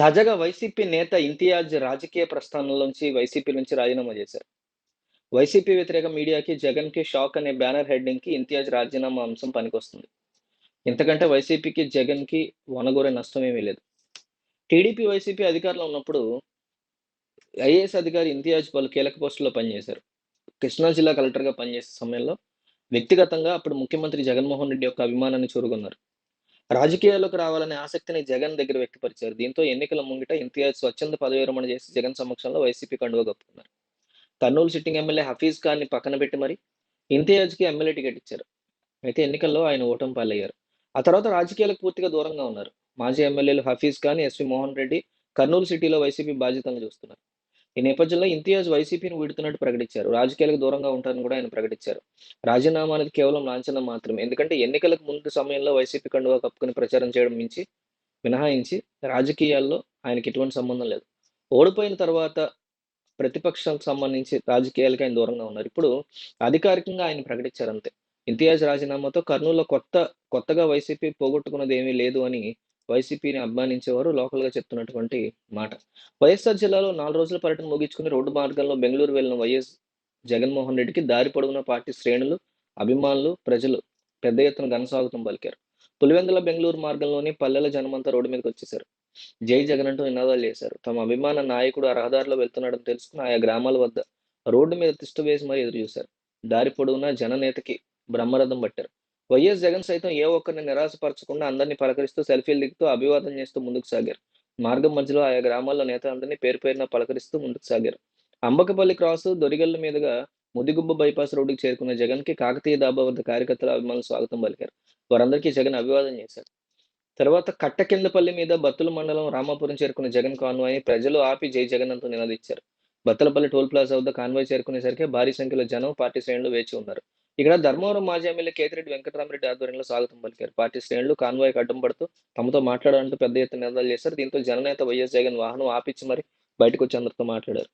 తాజాగా వైసీపీ నేత ఇంతియాజ్ రాజకీయ ప్రస్థానంలోంచి వైసీపీ నుంచి రాజీనామా చేశారు. వైసీపీ వ్యతిరేక మీడియాకి జగన్కి షాక్ అనే బ్యానర్ హెడ్డింగ్కి ఇంతియాజ్ రాజీనామా అంశం పనికొస్తుంది. ఇంతకంటే వైసీపీకి జగన్కి వనగూరే నష్టం ఏమీ లేదు. టీడీపీ వైసీపీ అధికారంలో ఉన్నప్పుడు ఐఏఎస్ అధికారి ఇంతియాజ్ పలు కీలక పోస్టుల్లో పనిచేశారు. కృష్ణా జిల్లా కలెక్టర్గా పనిచేసే సమయంలో వ్యక్తిగతంగా అప్పుడు ముఖ్యమంత్రి జగన్మోహన్ రెడ్డి యొక్క అభిమానాన్ని చూరుకున్నారు. రాజకీయాల్లోకి రావాలనే ఆసక్తిని జగన్ దగ్గర వ్యక్తపరిచారు. దీంతో ఎన్నికల ముంగిట ఇంతియాజ్ స్వచ్ఛంద పదవి విరమణ చేసి జగన్ సమక్షంలో వైసీపీ కండువా కప్పుకున్నారు. కర్నూలు సిట్టింగ్ ఎమ్మెల్యే హఫీజ్ ఖాన్ని పక్కన పెట్టి మరి ఇంతియాజ్కి ఎమ్మెల్యే టికెట్ ఇచ్చారు. అయితే ఎన్నికల్లో ఆయన ఓటమి పాలయ్యారు. ఆ తర్వాత రాజకీయాలకు పూర్తిగా దూరంగా ఉన్నారు. మాజీ ఎమ్మెల్యేలు హఫీజ్ ఖాన్ ఎస్వి మోహన్ రెడ్డి కర్నూలు సిటీలో వైసీపీ బాధ్యతలను చూస్తున్నారు. ఈ నేపథ్యంలో ఇంతియాజ్ వైసీపీని వీడుతున్నట్టు ప్రకటించారు. రాజకీయాలకు దూరంగా ఉంటారని కూడా ఆయన ప్రకటించారు. రాజీనామా అనేది కేవలం లాంఛనం మాత్రమే. ఎందుకంటే ఎన్నికలకు ముందు సమయంలో వైసీపీ కండువా కప్పుకుని ప్రచారం చేయడం మించి మినహాయించి రాజకీయాల్లో ఆయనకి ఎటువంటి సంబంధం లేదు. ఓడిపోయిన తర్వాత ప్రతిపక్షాలకు సంబంధించి రాజకీయాలకి ఆయన దూరంగా ఉన్నారు. ఇప్పుడు అధికారికంగా ఆయన ప్రకటించారు అంతే. ఇంతియాజ్ రాజీనామాతో కర్నూలులో కొత్త కొత్తగా వైసీపీ పోగొట్టుకున్నది ఏమీ లేదు అని వైసీపీని అభిమానించేవారు లోకల్గా చెప్తున్నటువంటి మాట. వైఎస్ఆర్ జిల్లాలో నాలుగు రోజుల పర్యటన ముగించుకుని రోడ్డు మార్గంలో బెంగళూరు వెళ్ళిన వైఎస్ జగన్మోహన్ రెడ్డికి దారి పొడవున పార్టీ శ్రేణులు అభిమానులు ప్రజలు పెద్ద ఎత్తున ఘనస్వాగతం పలికారు. పులివెందుల బెంగళూరు మార్గంలోని పల్లెల జనమంతా రోడ్డు మీదకి వచ్చేశారు. జై జగన్ అంటూ నినాదాలు చేశారు. తమ అభిమాన నాయకుడు ఆ రహదారిలో వెళ్తున్నాడని తెలుసుకుని ఆయా గ్రామాల వద్ద రోడ్డు మీద తిష్టు వేసి మరీ ఎదురు చూశారు దారి పొడవునా జననేతకి బ్రహ్మరథం పట్టారు. వైఎస్ జగన్ సైతం ఏ ఒక్కరిని నిరాశపరచకుండా అందరినీ పలకరిస్తూ సెల్ఫీలు దిగుతూ అభివాదం చేస్తూ ముందుకు సాగారు. మార్గం మధ్యలో ఆయా గ్రామాల్లో నేతలందరినీ పేరు పేరున పలకరిస్తూ ముందుకు సాగారు. అంబకపల్లి క్రాస్ దొరిగల్ల మీదుగా ముదిగుబ్బ బైపాస్ రోడ్డుకి చేరుకున్న జగన్కి కాకతీయ దాబా వద్ద కార్యకర్తలు అభిమానులు స్వాగతం పలికారు. వారందరికీ జగన్ అభివాదం చేశారు. తర్వాత కట్టకిందపల్లి మీద బత్తుల మండలం రామాపురం చేరుకున్న జగన్ కాన్వాయ్ ప్రజలు ఆపి జై జగన్ అంటూ నినదిచ్చారు బత్తలపల్లి టోల్ ప్లాజా వద్ద కాన్వాయ్ చేరుకునేసరికి భారీ సంఖ్యలో జనం పార్టీ శ్రేణులు వేచి ఉన్నారు. ఇక్కడ ధర్మవరం మాజీ ఎమ్మెల్యే కేతిరెడ్డి వెంకటరామరెడ్డి ఆధ్వర్యంలో స్వాగతం పలికారు. పార్టీ శ్రేణులు కాన్వాయ్కి అడ్డం పడుతూ తమతో మాట్లాడాలంటూ పెద్ద ఎత్తున నినాదాలు చేశారు. దీంతో జననేత వైఎస్ జగన్ వాహనం ఆపించి మరి బయటకు వచ్చి అందరితో మాట్లాడారు.